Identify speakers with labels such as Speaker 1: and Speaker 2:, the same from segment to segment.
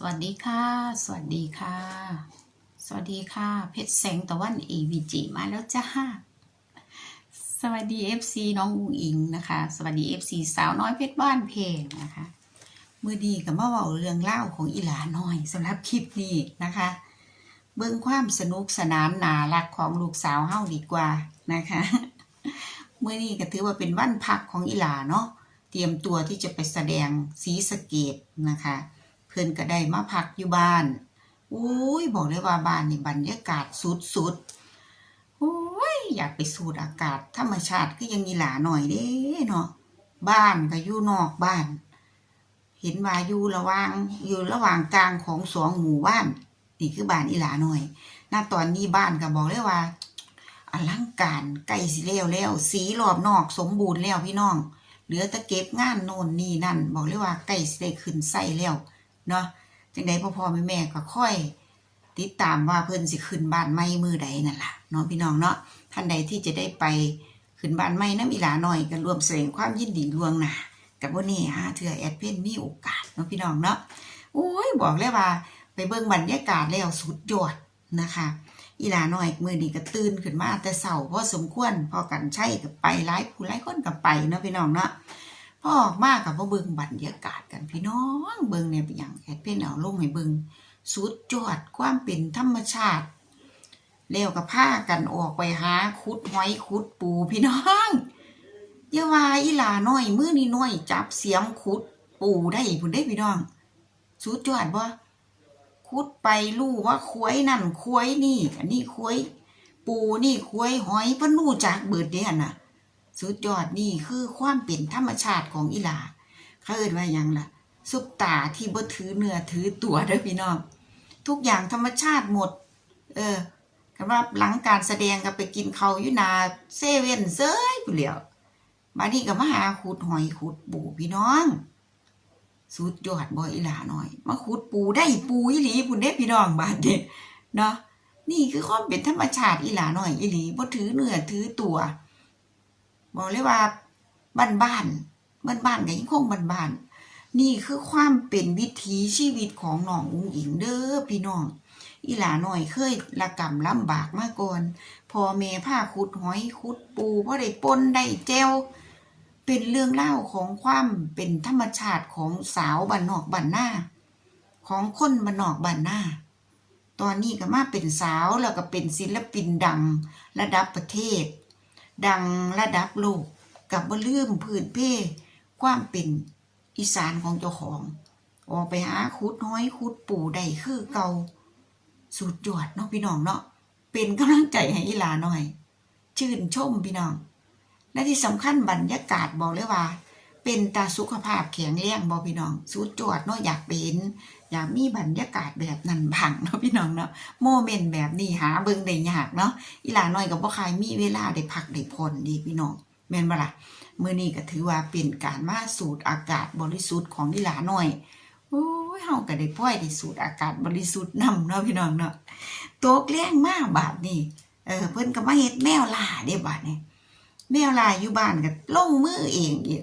Speaker 1: สวัสดีค่ะ สวัสดีค่ะ สวัสดีค่ะ เพชรแสงตะวัน AVG มาแล้วจ้า สวัสดี FC น้องอุงอิงนะคะ สวัสดี FC สาวน้อยเพชรบ้านเพลงนะคะ มือดีกับมาเว้าเรื่องเล่าของอีหลาน้อยสำหรับคลิปนี้นะคะ เบิ่งความสนุกสนานนารักของลูกสาวเฮาดีกว่านะคะเมื่อนี้ก็ถือว่าเป็นวันพักของอีหลาเนาะ เตรียมตัวที่จะไปแสดงสีสเกตนะคะ เพื่อนก็ได้มาพักอยู่บ้านอุ้ยบอกเลยว่าบ้านนี่บรรยากาศสุดๆอุ้ยอยากไปสูดอากาศ ธรรมชาติก็ยังมีหลาหน่อยเด้เนาะบ้านก็อยู่นอกบ้าน เห็นว่าอยู่ระหว่างอยู่ระหว่างกลางของสองหมู่บ้านนี่คือบ้านอีหลาหน่อยณตอนนี้บ้านก็บอกเลยว่าอลังการใกล้สิแล้วแล้ว สีรอบนอกสมบูรณ์แล้วพี่น้อง เหลือแต่เก็บงานโน่นนี่นั่น บอกเลยว่าใกล้สิได้ขึ้นไส้แล้ว เนาะจังใดพ่อพ่อแม่แม่ก็ค่อย ติดตามว่าเพิ่นสิขึ้นบ้านใหม่มือใดนั่นล่ะเนาะพี่น้องเนาะท่านใดที่จะได้ไปขึ้นบ้านใหม่น้ำอีหลาหน่อยก็รวมแสดงความยินดีล่วงหน้ากับว่านี่ฮะเถื่อแอดเพนมีโอกาสเนาะพี่น้องเนาะโอ้ยบอกเลยว่า ไปเบิ่งบรรยากาศแล้วสุดยอดนะคะอีหลาหน้อยมือนี้ก็ตื่นขึ้นมาแต่เสาพอสมควรพอกันใช่กับไปหลายผู้หลายคนกับไปเนาะพี่น้องเนาะ พอออกมากับพ่าเบิ่งบรรยากาศกันพี่น้องเบิ่งเนี่ยเป็นอย่างแอดเพนเอาลงให้เบิ่งสุดยอดความเป็นธรรมชาติแล้วก็พากันออกไปหาขุดหอยขุดปูพี่น้องอย่าว่าอีหลาน้อยมือนี่น้อย จับเสียมขุดปูได้พุ่นได้พี่น้องสุดยอดบ่คุดไปรู้ว่าควยนั่นควยนี่อันนี้ควยปูนี่ควยหอยเพิ่นรู้จักเบิดเด้หั่นน่ะ สุดยอดนี่คือความเป็นธรรมชาติของอีหลาเขาเอิ้นว่ายังล่ะ ซุปตาที่บ่ถือเนื้อถือตัวเด้อพี่น้องทุกอย่างธรรมชาติหมด เออคำว่าหลังการแสดงก็ไปกินเขาอยู่นาเซเว่นเซ้ยผู้เหลียวมานี่ก็มาหาขุดหอยขุดปูพี่น้องสุดยอดบ่อีหลาหน่อย มาขุดปูได้ปูอีหลีพุ่นเด้พี่น้องบาดเด็เนาะนี่คือความเป็นธรรมชาติอีหลาหน่อยอีหลีบ่ถือเนื้อถือตัว บอกเลยว่าบ้านบ้านบ้านบ้านๆก็ยังคงบ้านบ้านๆนี่คือความเป็นวิถีชีวิตของน้องอุ้งอิงเด้อพี่น้อง อีหลาหน่อยเคยละกรรมลำบากมาก่อนพอแม่พาขุดหอยขุดปูพอได้ปนได้แจวเป็นเรื่องเล่าของความเป็นธรรมชาติของสาวบ้านนอกบ้านหน้า ของคนบ้านนอกบ้านหน้า ตอนนี้ก็มาเป็นสาวแล้วก็เป็นศิลปินดังระดับประเทศ ดังระดับโลกกับบ่ลืมพื้นเพความเป็นอีสานของเจ้าของ ออกไปหาขุดห้อยขุดปู่ได้คือเก่าสุดยอดเนาะพี่น้องเนาะเป็นกำลังใจให้อีหลาหน่อย ชื่นชมพี่น้อง และที่สำคัญบรรยากาศบอกเลยว่า เป็นตาสุขภาพแข็งแรงบอพี่น้องสุดจอดเนาะอยากเป็น อยากมีบรรยากาศแบบนั้นบังเนาะพี่น้องเนาะโมเมนต์แบบนี้หาเบิ่งได้ยากเนาะอีหลาน้อยกับบ่ใครมีเวลาได้พักได้ผ่อนดีพี่น้องแม่นบ่ล่ะมื้อนี้ก็ถือว่าเป็นการมาสูดอากาศบริสุทธิ์ของอีหลาน้อยโอ้ยเฮาก็ได้พ่อยได้สูดอากาศบริสุทธิ์นํเนาะพี่น้องเนาะโตกแรงมากบาดนี้เออเพิ่นก็มาเฮ็ดแมวล่าเด้บาดนี้แมวลายอยู่บ้านก็ลงมือเองอีก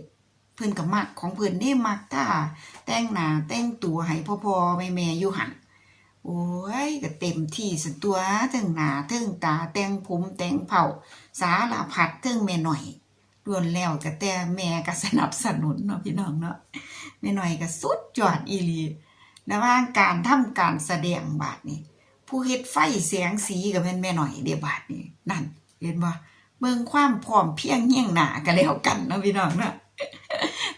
Speaker 1: เพิ่อนก็มักของเพิ่อนนี่มักท่าแต่งหนาแต่งตัวให้พ่อๆแม่ๆอยู่หันโอ้ยก็เต็มที่สตัวถึงหน้าถึงตาแต่งผมแต่งเผ่าสารพัดถึงแม่หน่อยรวนแล้วก็แต่แม่ก็สนับสนุนเนาะพี่น้องเนาะแม่หน่อยก็สุดยอดอีลีระหว่างการทำการแสดงบาดนี้ผู้เฮ็ดไฟเสียงสีก็เป็นแม่หน่อยเด้บาดนี้นั่นเห็นบ่เบิ่งความพร้อมเพียงเฮียงหนากันแล้วกันเนาะพี่น้องเนาะ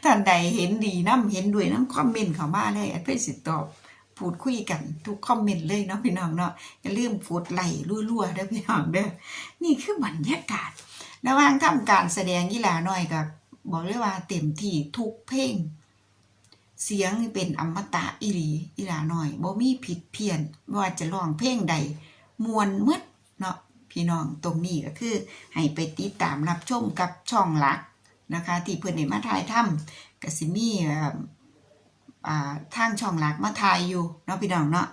Speaker 1: ท่านใดเห็นดีน้ำเห็นด้วยน้ำคอมเมนต์เข้ามาเลยแอดเพจสิตอบพูดคุยกันทุกคอมเมนต์เลยเนาะพี่น้องเนาะอย่าลืมพูดไหลรั่วๆเด้อพี่น้องเด้อนี่คือบรรยากาศระหว่างทำการแสดงกีฬาน้อยกับบอกเลยว่าเต็มที่ทุกเพลงเสียงเป็นอมตะอีหลีอีลาน้อยบ่มีผิดเพี้ยนว่าจะร้องเพลงใดมวนมืดเนาะพี่น้องตรงนี้ก็คือ ให้ไปติดตามรับชมกับช่องหลัก นะคะ ที่เพื่อนได้มาถ่ายทำก็สิมี่อ่าทางช่องหลักมาถ่ายอยู่เนาะพี่น้องเนาะ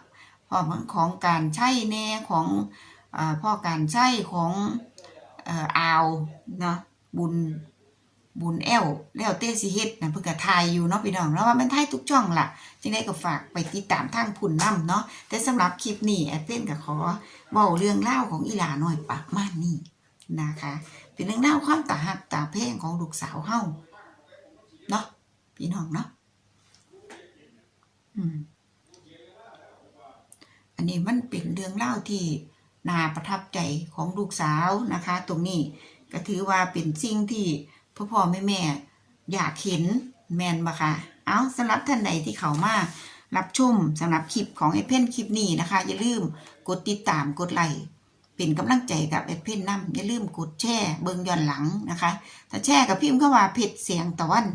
Speaker 1: พร้อมของการใช้แน่ของอ่าพ่อการใช้ของเอ่ออาวเนาะบุญบุญแอลแล้วเต้สิเฮ็ดนะเพิ่นก็ทายอยู่เนาะพี่น้องแล้วว่ามันทายทุกช่องล่ะจังได๋ก็ฝากไปติดตามทางพุ่นนํเนาะแต่สำหรับคลิปนี้แอดเป็นก็ขอเว้าเรื่องเล่าของอีหลาน้อยประมาณนี้ นะคะ เป็นเรื่องเล่าความตาหักตาแพงของลูกสาวเฮาเนาะพี่น้องเนาะอืมอันนี้มันเป็นเรื่องเล่าที่น่าประทับใจของลูกสาวนะคะ ตรงนี้ก็ถือว่าเป็นสิ่งที่พ่อพ่อแม่แม่อยากเห็นแมนบะคะเอาสำหรับท่านใดที่เขามารับชมสำหรับคลิปของไอเพนคลิปนี้นะคะ อย่าลืมกดติดตามกดไลค์ เป็นกำลังใจกับไอเพนนํอย่าลืมกดแชร์เบิงย้อนหลังนะคะ ถ้าแชร์กับพิมพ์เข้าว่าเพจเสียงตะวัน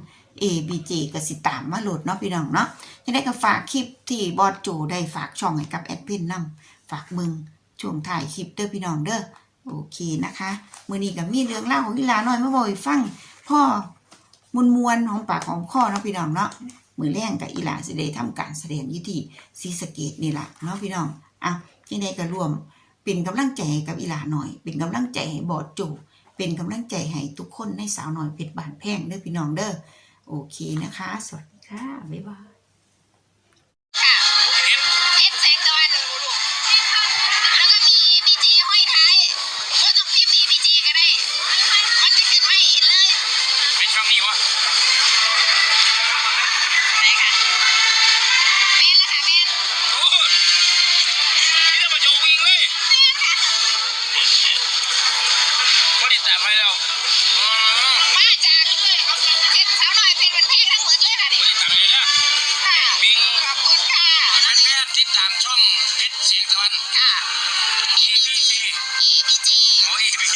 Speaker 1: ABJ กสิตามมาโหลดเนาะพี่น้องเนาะยังได้ก็ฝากคลิปที่บอสโจได้ฝากช่องให้กับแอดเพินนำฝากมึงช่วงถ่ายคลิปเด้อพี่น้องเด้อโอเคนะคะมือนี้ก็มีเรื่องเล่าของอีหลาน้อยมาบอกฟังพ่อมวลมวลๆของปากของข้อเนาะพี่น้องเนาะมือแรงกับอีหลาสิได้ทำการแสดงยุติศรีสเกตนี่แหละเนาะพี่น้องอะยังได้ก็รวม เป็นกำลังใจกับอีหลาหน่อย เป็นกำลังใจให้บอดจูเป็นกำลังใจให้ทุกคนในสาวหน่อยเพชรบานแพงเด้อพี่น้องเด้อโอเคนะคะ สวัสดีค่ะบ๊ายบาย
Speaker 2: เพ
Speaker 3: ชรเสี
Speaker 2: ยง
Speaker 3: ตะวัน
Speaker 2: ค่ะ
Speaker 3: EBG
Speaker 2: EBG
Speaker 3: โอ้ย ABG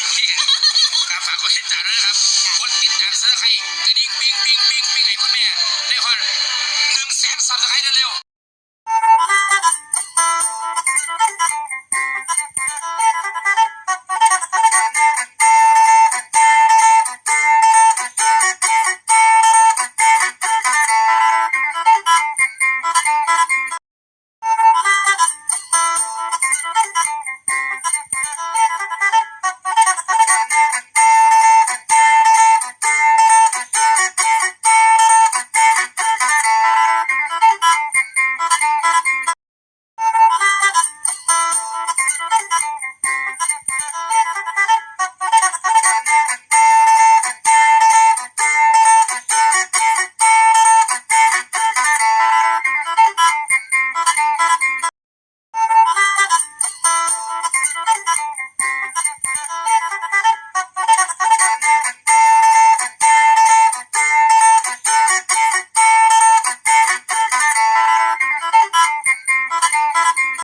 Speaker 3: ครับฝากกดติดตามด้วยนะครับกดติดตามซับสไครต์กระดิ่งปิ้งปิ้งปิ้งปิ้งให้คุณแม่ได้ฮอดหนึ่งแสนซับสไครต์เร็วๆ